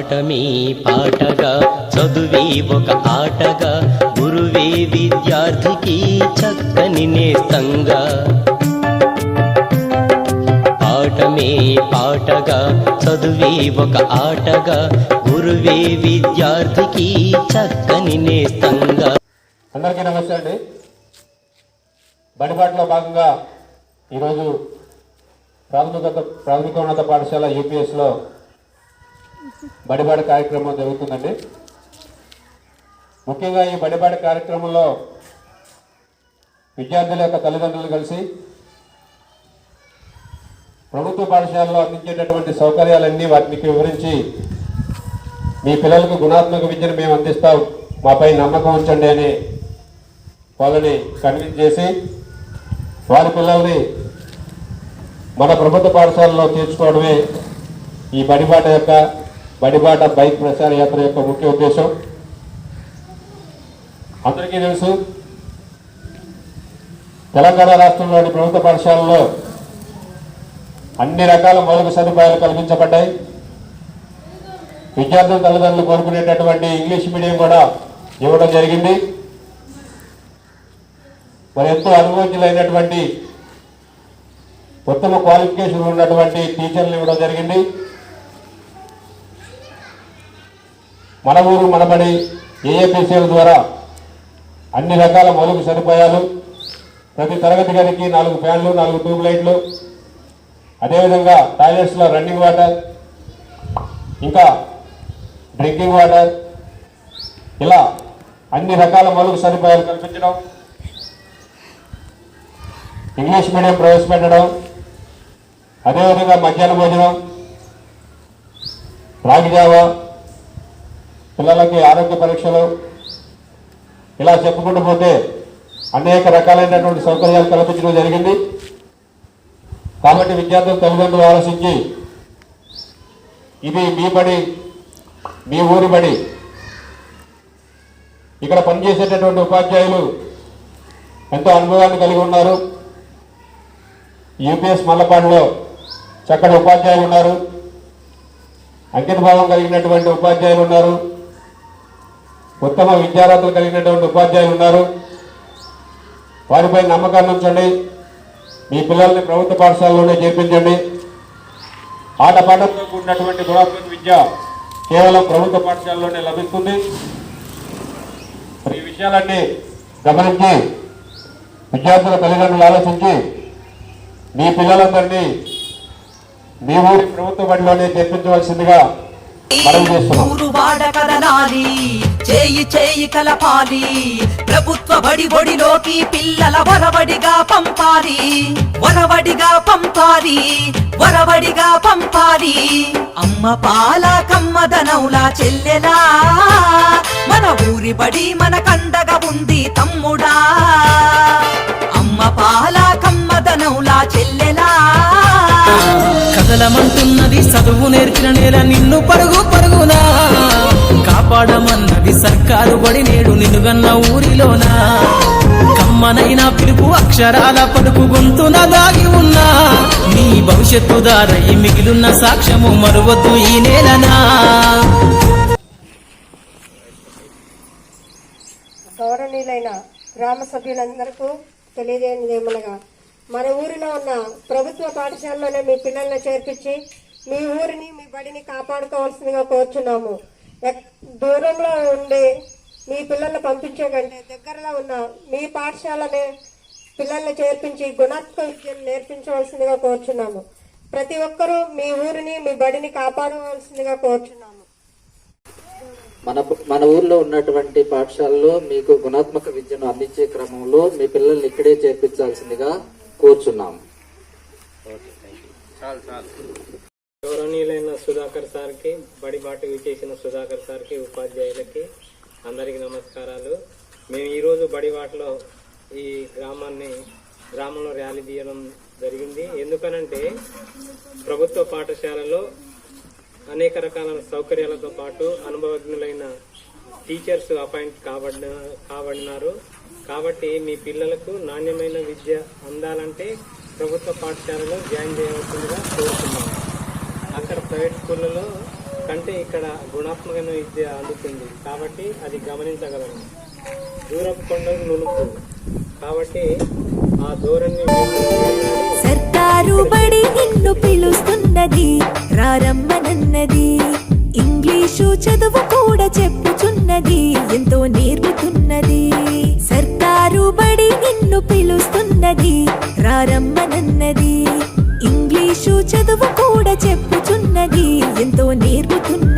పాఠమే పాటగా చదువే ఒక ఆటగా గురువే విద్యార్థికి చక్కని నేస్తంగా. పాఠమే పాటగా చదువే ఒక ఆటగా గురువే విద్యార్థికి చక్కని నేస్తంగా. అందరికీ నమస్తే అండి. బడిపాటలో భాగంగా ఈరోజు ప్రాథమిక ప్రాథమికోన్నత పాఠశాల యూపీఎస్లో బడిబాట కార్యక్రమం జరుగుతుందండి. ముఖ్యంగా ఈ బడిబాట కార్యక్రమంలో విద్యార్థుల యొక్క తల్లిదండ్రులు కలిసి ప్రభుత్వ పాఠశాలలో అందించేటటువంటి సౌకర్యాలన్నీ వాటిని వివరించి మీ పిల్లలకు గుణాత్మక విద్యను మేము అందిస్తాం. మాపై నమ్మకం ఉంచండి అని వాళ్ళని కన్విన్స్ చేసి వారి పిల్లల్ని మన ప్రభుత్వ పాఠశాలలో చేర్చుకోవడమే ఈ బడిబాట యొక్క బడిబాట బైక్ ప్రచార యాత్ర యొక్క ముఖ్య ఉద్దేశం? అందరికీ తెలుసు తెలంగాణ రాష్ట్రంలోని ప్రభుత్వ పాఠశాలలో అన్ని రకాల మౌలిక సదుపాయాలు కల్పించబడ్డాయి. విద్యార్థుల తల్లిదండ్రులు కోరుకునేటటువంటి ఇంగ్లీష్ మీడియం కూడా ఇవ్వడం జరిగింది. మరి ఎంతో అనుభవజ్ఞులైనటువంటి ఉత్తమ క్వాలిఫికేషన్ ఉన్నటువంటి టీచర్లు ఇవ్వడం జరిగింది. మన ఊరు మనబడి ఏఏపీసీల ద్వారా అన్ని రకాల మౌలిక సదుపాయాలు ప్రతి తరగతి గదికి నాలుగు ఫ్యాన్లు నాలుగు ట్యూబ్ లైట్లు అదేవిధంగా టాయిలెట్స్లో రన్నింగ్ వాటర్ ఇంకా డ్రింకింగ్ వాటర్ ఇలా అన్ని రకాల మౌలిక సదుపాయాలు కల్పించడం ఇంగ్లీష్ మీడియం ప్రవేశపెట్టడం అదేవిధంగా మధ్యాహ్న భోజనం రాగిజావా పిల్లలకి ఆరోగ్య పరీక్షలు ఇలా చెప్పుకుంటూ పోతే అనేక రకాలైనటువంటి సౌకర్యాలు కల్పించడం జరిగింది. కాబట్టి విద్యార్థులు తల్లిదండ్రులు ఆలోచించి ఇది మీ బడి మీ ఊరి బడి ఇక్కడ పనిచేసేటటువంటి ఉపాధ్యాయులు ఎంతో అనుభవాన్ని కలిగి ఉన్నారు. యూపీఎస్ మల్లపాడులో చక్కటి ఉపాధ్యాయులు ఉన్నారు. అంకిత భావం కలిగినటువంటి ఉపాధ్యాయులు ఉన్నారు. ఉత్తమ విద్యార్థులు కలిగినటువంటి ఉపాధ్యాయులు ఉన్నారు. వారిపై నమ్మకాన్ని ఉంచండి. మీ పిల్లల్ని ప్రభుత్వ పాఠశాలలోనే చేర్పించండి. ఆటపాటంతో కూడినటువంటి గుణాత్మక విద్య కేవలం ప్రభుత్వ పాఠశాలలోనే లభిస్తుంది. ఈ విషయాలన్నీ గమనించి విద్యార్థుల తల్లిదండ్రులు ఆలోచించి మీ పిల్లలందరినీ మీ ఊరి ప్రభుత్వ బడిలోనే చేర్పించవలసిందిగా మనం చేస్తున్నాం. ఊరు వాడ కదలాలి చేయి చేయి కలపాలి ప్రభుత్వ బడి బడిలోకి పిల్లల వరవడిగా పంపాలి వరవడిగా పంపాలి వరవడిగా పంపాలి. అమ్మ పాల కమ్మదనౌలా చెల్లెలా మన ఊరి బడి మన కండగా ఉంది తమ్ముడా. అమ్మ పాల కమ్మదనౌలా చెల్లెలా. కదలమంటున్నది చదువు నేర్చిన నేల నిన్ను పరుగు పరుగునా. కాపాడమన్నది సర్కారు బడి నేడు నిన్నుగన్న ఊరిలోనా. కమ్మనైనా పిలుపు అక్షరాల పలుకు గొంతున దాగి ఉన్నా. నీ భవిష్యత్తు దారై మిగిలిన సాక్ష్యము మరువద్దు ఈ నేలనా. గౌరవనీయులైన గ్రామ సభ్యులందరికీ తెలియజేయనిది ఏమనగా మన ఊరిలో ఉన్న ప్రభుత్వ పాఠశాలలోనే మీ పిల్లల్ని చేర్పించి మీ ఊరిని మీ బడిని కాపాడుకోవాల్సిందిగా కోరుచున్నాము. దూరంలో ఉండి మీ పిల్లల్ని పంపించే కంటే దగ్గరలో ఉన్న మీ పాఠశాలనే పిల్లల్ని చేర్పించి గుణాత్మక విద్యను నేర్పించవలసిందిగా కోరుచున్నాము. ప్రతి ఒక్కరూ మీ ఊరిని మీ బడిని కాపాడవలసిందిగా కోరుచున్నాము. మన మన ఊర్లో ఉన్నటువంటి పాఠశాలలో మీకు గుణాత్మక విద్యను అందించే క్రమంలో మీ పిల్లల్ని ఇక్కడే చేర్పించాల్సిందిగా కోరుచున్నాం గౌరవనీయులైన సుధాకర్ సార్కి బడి బాట విచేసిన సుధాకర్ సార్కి ఉపాధ్యాయులకి అందరికీ నమస్కారాలు. మేము ఈరోజు బడిబాటలో ఈ గ్రామాన్ని గ్రామంలో ర్యాలీ తీయడం జరిగింది. ఎందుకనంటే ప్రభుత్వ పాఠశాలలో అనేక రకాల సౌకర్యాలతో పాటు అనుభవజ్ఞులైన టీచర్స్ అపాయింట్ కాబడిన కాబడినారు. కాబట్టి మీ పిల్లలకు నాణ్యమైన విద్య అందాలంటే ప్రభుత్వ పాఠశాలలో జాయిన్ చేయవలసిందిగా కోరుతున్నాను అక్కడ ప్రైవేట్ స్కూళ్ళలో కంటే ఇక్కడ గుణాత్మకమైన విద్య అందుతుంది. కాబట్టి అది గమనించగలము దూరపు కొండకు నులుపు. కాబట్టి ఆ ధోరణి సర్కారు బడి నిన్ను పిలుస్తున్నది రారమ్మనన్నది ఇంగ్లీషు చదువు కూడా చెప్పుచున్నది ఎంతో నేర్పుతున్నది. సర్కారు బడి నిన్ను పిలుస్తున్నది రారమ్మనన్నది చదువు కూడా చెప్పుచున్నది. ఎంతో నేర్పుతున్నది